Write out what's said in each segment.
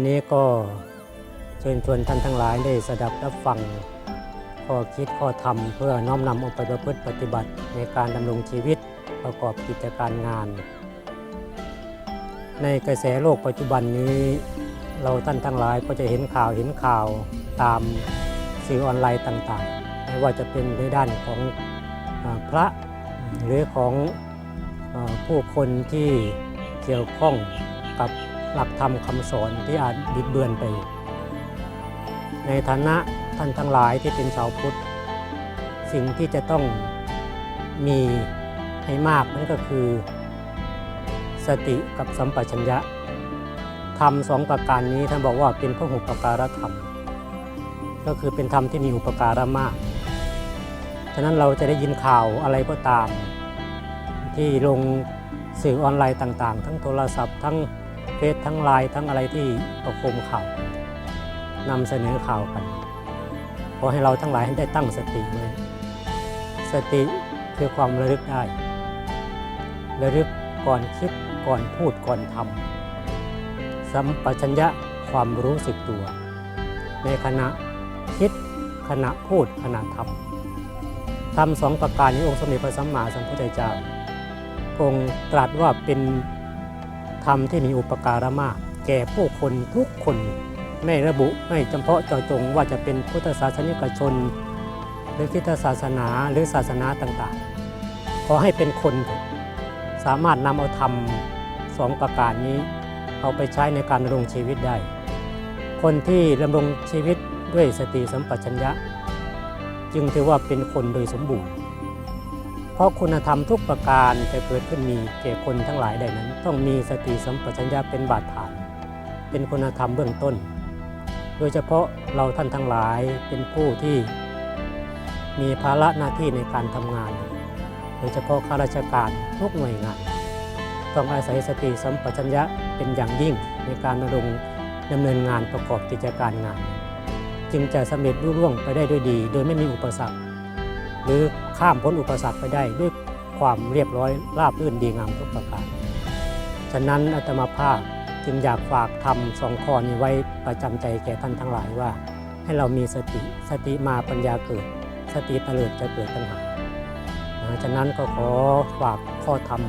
วันนี้ก็เชิญชวนท่านทั้งหลายได้สดับรับฟังข้อคิดข้อธรรม เพื่อน้อมนำเอาไปประพฤติปฏิบัติในการดำรงชีวิตประกอบกิจการงาน ในกระแสโลกปัจจุบันนี้ เราท่านทั้งหลายก็จะเห็นข่าวเห็นข่าวตามสื่อออนไลน์ต่างๆ ไม่ว่าจะเป็นในด้านของอพระหรือของอผู้คนที่เกี่ยวข้องกับ หลักธรรมคำสอนที่อาจบิดเบือนไป ในฐานะท่านทั้งหลายที่เป็นชาวพุทธ สิ่งที่จะต้องมีให้มากนั่นก็คือ สติกับสัมปชัญญะธรรมสองประการนี้ท่านบอกว่าเป็นพระหุปการธรรม ก็คือเป็นธรรมที่มีอุปการะมาก ฉะนั้นเราจะได้ยินข่าวอะไรก็ตาม ที่ลงสื่อออนไลน์ต่าง ๆ ทั้งโทรศัพท์ทั้ง เฟซทั้งไลน์ทั้งอะไรที่ประคมข่าวนำเสนอข่าวกันขอให้เราทั้งหลายได้ตั้งสติไว้สติคือความระลึกได้ ระลึกก่อนคิดก่อนพูดก่อนทำสัมปชัญญะความรู้สึกตัว ในขณะคิดขณะพูดขณะทำทำสองประการนี้องค์สมเด็จพระสัมมาสัมพุทธเจ้าองค์ตรัสว่าเป็น ธรรมที่มีอุปการะมาก แก่ผู้คนทุกคน ไม่ระบุไม่จำเพาะเจาะจงว่าจะเป็นพุทธศาสนิกชน หรือคริสตศาสนาหรือศาสนาต่างๆ ขอให้เป็นคน สามารถนำเอาธรรมสองประการนี้ เอาไปใช้ในการดำรงชีวิตได้ คนที่ดำรงชีวิตด้วยสติสัมปชัญญะ จึงถือว่าเป็นคนโดยสมบูรณ์ เพราะคุณธรรมทุกประการจะเกิดขึ้นมีแก่คนทั้งหลายได้นั้น ต้องมีสติสัมปชัญญะเป็นบาดฐาน เป็นคุณธรรมเบื้องต้น โดยเฉพาะเราท่านทั้งหลายเป็นผู้ที่มีภาระหน้าที่ในการทำงาน โดยเฉพาะข้าราชการทุกหน่วยงาน ต้องอาศัยสติสัมปชัญญะเป็นอย่างยิ่งในการดำรงดำเนินงานประกอบกิจการงาน จึงจะสำเร็จรุ่ร่วงไปได้ด้วยดี โดยไม่มีอุปสรรค หรือข้ามพ้นอุปสรรคไปได้ด้วยความเรียบร้อยราบรื่นดีงามทุกประการ ฉะนั้นอาตมาภาพจึงอยากฝากทำสองข้อนี้ไว้ประจำใจแก่ท่านทั้งหลายว่า ให้เรามีสติสติมาปัญญาเกิด สติเตลิดจะเกิดปัญหาฉะนั้นก็ขอฝากข้อธรรม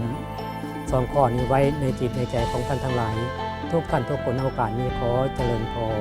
สองข้อนี้ไว้ในจิตในใจของท่านทั้งหลาย ทุกท่านทุกคนในโอกาสนี้ขอเจริญพร